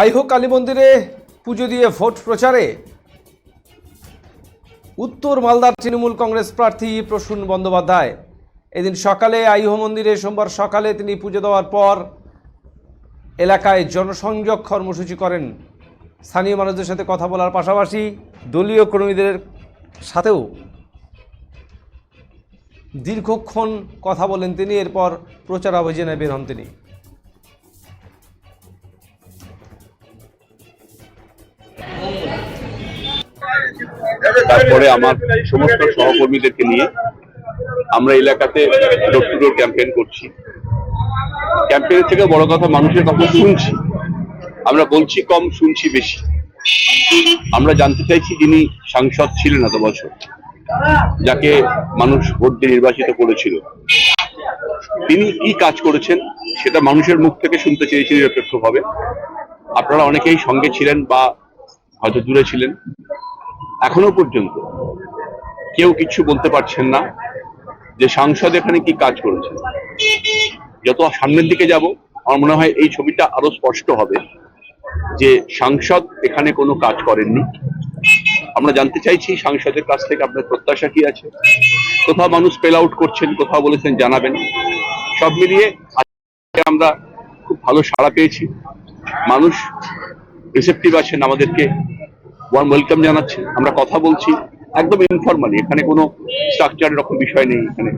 আইহো কালী মন্দিরে পুজো দিয়ে ভোট প্রচারে। উত্তর মালদার তৃণমূল কংগ্রেস প্রার্থী প্রসূন বন্দ্যোপাধ্যায়। এদিন সকালে আইহো মন্দিরে, সোমবার সকালে তিনি পুজো দেওয়ার পর এলাকায় জনসংযোগ কর্মসূচি করেন। স্থানীয় মানুষদের সাথে কথা বলার পাশাপাশি দলীয় কর্মীদের সাথেও দীর্ঘক্ষণ কথা বলেন তিনি। এরপর প্রচার অভিযানে বের হন তিনি। তারপরে আমার সমস্ত সহকর্মীদেরকে নিয়ে আমরা এলাকাতে ডোর টু ডোর ক্যাম্পেইন করছি ক্যাম্পেইনের থেকে বড় কথা মানুষের কথা শুনছি। আমরা বলছি কম, শুনছি বেশি। আমরা জানতে চাইছি যিনি সাংসদ ছিলেন এত বছর, যাকে মানুষ ভোট দিয়ে নির্বাচিত করেছিল। তিনি কি কাজ করেছেন সেটা মানুষের মুখ থেকে শুনতে চেয়েছি নিরপেক্ষভাবে। আপনারা অনেকেই সঙ্গে ছিলেন বা হয়তো দূরে ছিলেন। এখনও পর্যন্ত। কেউ কিছু বলতে পারছেন না যে সাংসদ এখানে কি কাজ করেছে যত সামনের দিকে যাব, আমার মনে হয় এই ছবিটা আরও স্পষ্ট হবে যে সাংসদ এখানে কোনো কাজ করেননি। আমরা জানতে চাইছি সাংসদের কাছ থেকে আপনার প্রত্যাশা কি আছে। কোথাও মানুষ স্পেল আউট করছেন, কোথাও বলেছেন জানাবেন। সব মিলিয়ে আমরা খুব ভালো সাড়া পেয়েছি। মানুষ রিসেপ্টিভ আছেন আমাদেরকে। ওয়ার্ম ওয়েলকাম জানাচ্ছি। আমরা কথা বলছি একদম ইনফরমালি এখানে কোনো স্ট্রাকচার এরকম বিষয় নেই এখানে।